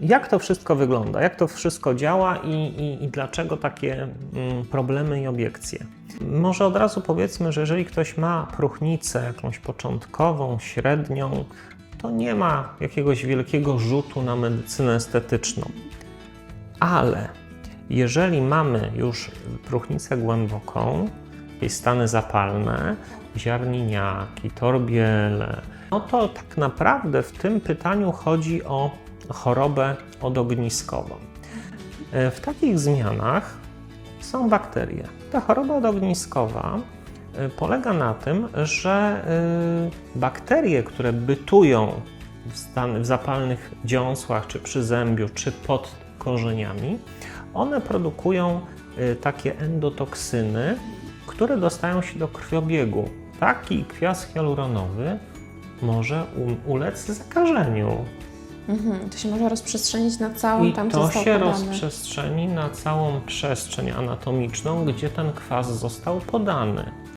Jak to wszystko wygląda? Jak to wszystko działa i, i, i dlaczego takie mm, problemy i obiekcje? Może od razu powiedzmy, że jeżeli ktoś ma próchnicę jakąś początkową, średnią, to nie ma jakiegoś wielkiego rzutu na medycynę estetyczną. Ale jeżeli mamy już próchnicę głęboką, jakieś stany zapalne, ziarniniaki, torbiele, no to tak naprawdę w tym pytaniu chodzi o chorobę odogniskową. E, W takich zmianach są bakterie. Ta choroba odogniskowa e, polega na tym, że e, bakterie, które bytują w, stan, w zapalnych dziąsłach, czy przy zębiu, czy pod korzeniami, one produkują takie endotoksyny, które dostają się do krwiobiegu. Taki kwias hialuronowy może ulec zakażeniu. Mhm. To się może rozprzestrzenić na całą I tam, to się podany. rozprzestrzeni na całą przestrzeń anatomiczną, gdzie ten kwas został podany.